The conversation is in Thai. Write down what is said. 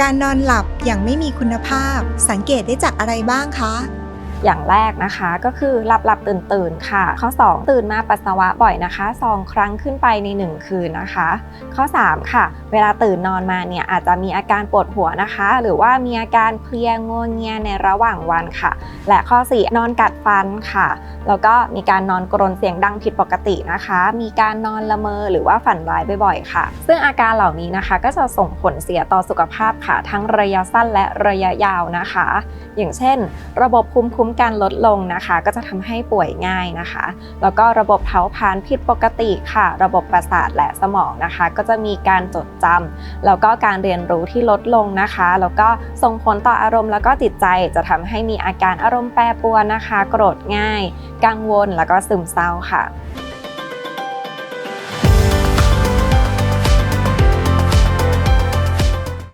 การนอนหลับอย่างไม่มีคุณภาพสังเกตได้จากอะไรบ้างคะ อย่างแรกนะคะ ก็คือหลับหลับตื่นตื่นค่ะ ข้อ 2 ตื่นมาปัสสาวะบ่อยนะคะสองครั้งขึ้นไปใน 1 คืนนะคะ ข้อ 3 ค่ะ เวลาตื่นนอนมาเนี่ยอาจจะมีอาการปวดหัวนะคะ หรือว่ามีอาการเพลียงวงเงียในระหว่างวันค่ะ และข้อ 4 นอนกัดฟันค่ะ แล้วก็มีการนอนกรนเสียงดังผิดปกตินะคะ มีการนอนละเมอหรือว่าฝันร้ายบ่อยๆค่ะ ซึ่งอาการเหล่านี้นะคะก็จะส่งผลเสียต่อสุขภาพค่ะ ทั้งระยะสั้นและระยะยาวนะคะ อย่างเช่น ระบบภูมิคุ้มกันลดลงนะคะ ก็จะทำให้ป่วยง่ายนะคะ แล้วก็ระบบเผาผลาญผิดปกติค่ะ ระบบประสาทและสมองนะคะ ก็จะมีการจดจำแล้วก็การเรียนรู้ที่ลดลงนะคะ แล้วก็ส่งผลต่ออารมณ์แล้วก็จิตใจจะทำให้มีอาการอารมณ์แปรปรวนนะคะ โกรธง่าย กังวลแล้วก็ซึมเศร้าค่ะ